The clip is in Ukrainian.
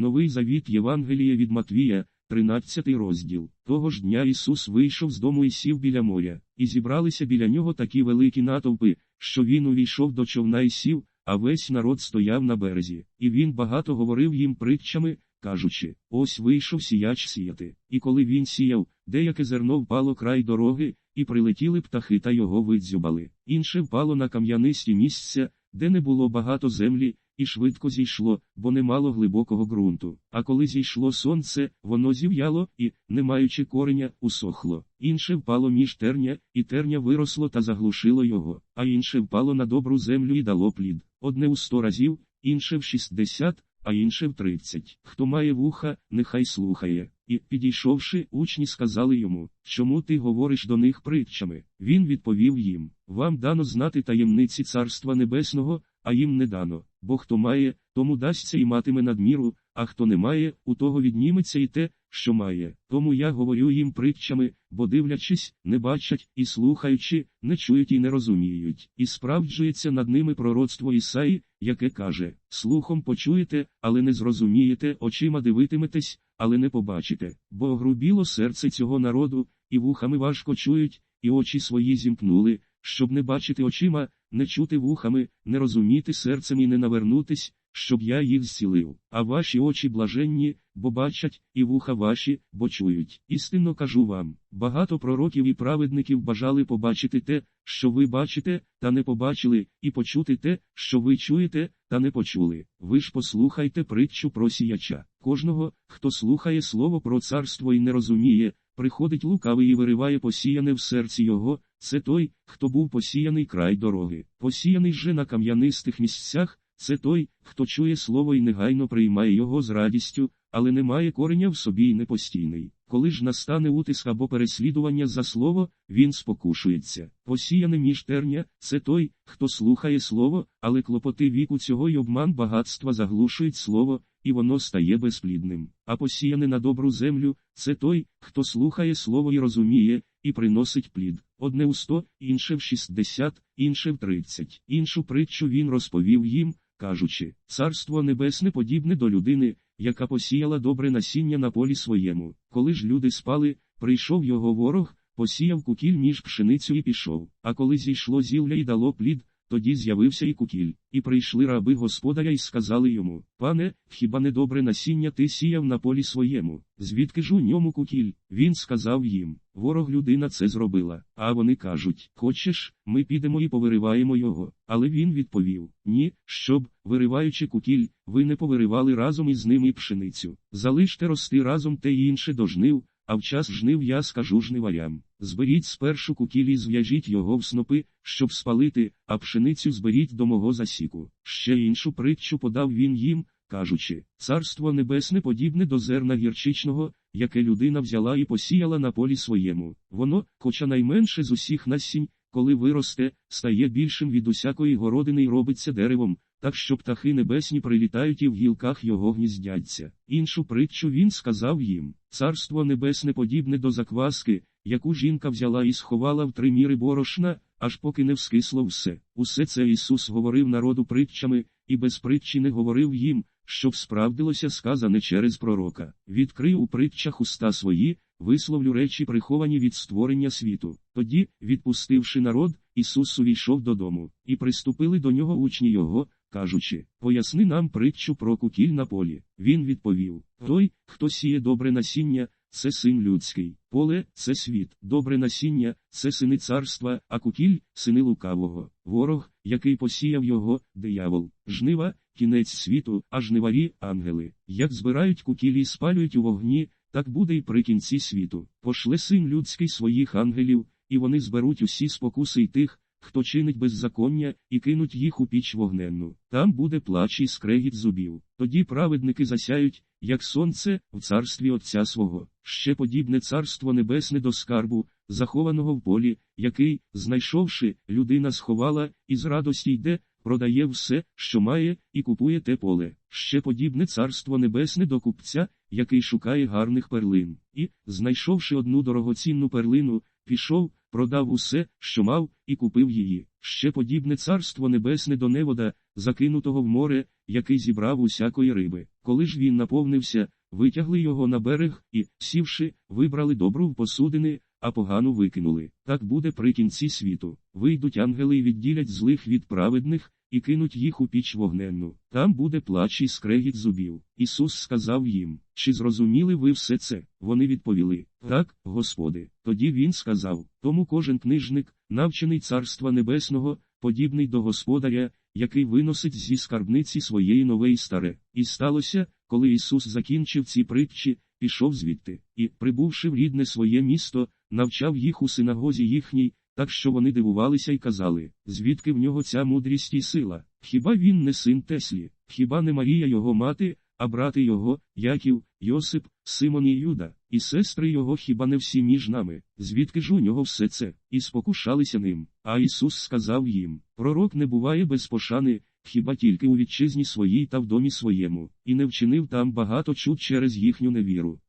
Новий Завіт Євангелія від Матвія, 13 розділ. Того ж дня Ісус вийшов з дому і сів біля моря, і зібралися біля нього такі великі натовпи, що він увійшов до човна і сів, а весь народ стояв на березі. І він багато говорив їм притчами, кажучи: Ось вийшов сіяч сіяти. І коли він сіяв, деяке зерно впало край дороги, і прилетіли птахи та його видзюбали. Інше впало на кам'янисті місця, де не було багато землі, і швидко зійшло, бо не мало глибокого ґрунту. А коли зійшло сонце, воно зів'яло і, не маючи кореня, усохло. Інше впало між терня, і терня виросло та заглушило його, а інше впало на добру землю і дало плід. Одне у сто разів, інше в шістдесят, а інше в тридцять. Хто має вуха, нехай слухає. І, підійшовши, учні сказали йому, чому ти говориш до них притчами? Він відповів їм: Вам дано знати таємниці Царства Небесного, а їм не дано, бо хто має, тому дасться і матиме надміру, а хто не має, у того відніметься і те, що має. Тому я говорю їм притчами, бо дивлячись, не бачать, і слухаючи, не чують і не розуміють. І справджується над ними пророцтво Ісаї, яке каже: Слухом почуєте, але не зрозумієте, очима дивитиметесь, але не побачите, бо огрубіло серце цього народу, і вухами важко чують, і очі свої зімкнули, щоб не бачити очима, не чути вухами, не розуміти серцем і не навернутись, щоб я їх зцілив. А ваші очі блаженні, бо бачать, і вуха ваші, бо чують. Істинно кажу вам: багато пророків і праведників бажали побачити те, що ви бачите, та не побачили, і почути те, що ви чуєте, та не почули. Ви ж послухайте притчу про сіяча. Кожного, хто слухає слово про царство і не розуміє, приходить лукавий і вириває посіяне в серці його, це той, хто був посіяний край дороги. Посіяний же на кам'янистих місцях, це той, хто чує слово і негайно приймає його з радістю, але не має кореня в собі і непостійний. Коли ж настане утиск або переслідування за слово, він спокушується. Посіяне між терня, це той, хто слухає слово, але клопоти віку цього й обман багатства заглушують слово, і воно стає безплідним. А посіяне на добру землю, це той, хто слухає слово і розуміє, і приносить плід. Одне у сто, інше в шістдесят, інше в тридцять. Іншу притчу він розповів їм, кажучи, царство небесне подібне до людини, яка посіяла добре насіння на полі своєму. Коли ж люди спали, прийшов його ворог, посіяв кукіль між пшеницю і пішов. А коли зійшло зілля і дало плід, тоді з'явився і кукіль, і прийшли раби господаря і сказали йому: Пане, хіба не добре насіння ти сіяв на полі своєму? Звідки ж у ньому кукіль? Він сказав їм: Ворог людина це зробила. А вони кажуть: Хочеш, ми підемо і повириваємо його. Але він відповів: Ні, щоб, вириваючи кукіль, ви не повиривали разом із ним і пшеницю. Залиште рости разом те інше до жнив, а в час жнив я скажу жниварям. Зберіть спершу кукіль і зв'яжіть його в снопи, щоб спалити, а пшеницю зберіть до мого засіку. Ще іншу притчу подав він їм, кажучи: Царство небесне подібне до зерна гірчичного, яке людина взяла і посіяла на полі своєму. Воно, хоча найменше з усіх насінь, коли виросте, стає більшим від усякої городини й робиться деревом, так що птахи небесні прилітають і в гілках його гніздяться. Іншу притчу він сказав їм: Царство небесне подібне до закваски, яку жінка взяла і сховала в три міри борошна, аж поки не вскисло все. Усе це Ісус говорив народу притчами, і без притчі не говорив їм, щоб справдилося сказане через пророка. Відкрив у притчах уста свої, висловлю речі, приховані від створення світу. Тоді, відпустивши народ, Ісус увійшов додому, і приступили до нього учні його, кажучи: Поясни нам притчу про кукіль на полі. Він відповів: Той, хто сіє добре насіння, це син людський, поле це світ, добре насіння, це сини царства, а кукіль сини лукавого, ворог, який посіяв його, диявол, жнива, кінець світу, а жниварі ангели. Як збирають кукілі і спалюють у вогні, так буде й при кінці світу. Пошле син людський своїх ангелів, і вони зберуть усі спокуси й тих, хто чинить беззаконня, і кинуть їх у піч вогненну. Там буде плач і скрегіт зубів. Тоді праведники засяють, як сонце, в царстві Отця свого. Ще подібне царство небесне до скарбу, захованого в полі, який, знайшовши, людина сховала, і з радості йде, продає все, що має, і купує те поле. Ще подібне царство небесне до купця, який шукає гарних перлин, і, знайшовши одну дорогоцінну перлину, пішов, продав усе, що мав, і купив її. Ще подібне царство небесне до невода, закинутого в море, який зібрав усякої риби. Коли ж він наповнився, витягли його на берег і, сівши, вибрали добру в посудини, а погану викинули. Так буде при кінці світу. Вийдуть ангели і відділять злих від праведних, і кинуть їх у піч вогненну. Там буде плач і скрегіт зубів. Ісус сказав їм, чи зрозуміли ви все це? Вони відповіли, так, Господи. Тоді він сказав, тому кожен книжник, навчений Царства Небесного, подібний до Господаря, який виносить зі скарбниці своєї нове і старе. І сталося, коли Ісус закінчив ці притчі, пішов звідти, і, прибувши в рідне своє місто, навчав їх у синагозі їхній, так що вони дивувалися й казали, звідки в нього ця мудрість і сила? Хіба він не син Теслі, хіба не Марія його мати, а брати його, Яків, Йосип, Симон і Юда, і сестри його хіба не всі між нами, звідки ж у нього все це, і спокушалися ним. А Ісус сказав їм, пророк не буває без пошани, хіба тільки у вітчизні своїй та в домі своєму, і не вчинив там багато чуд через їхню невіру.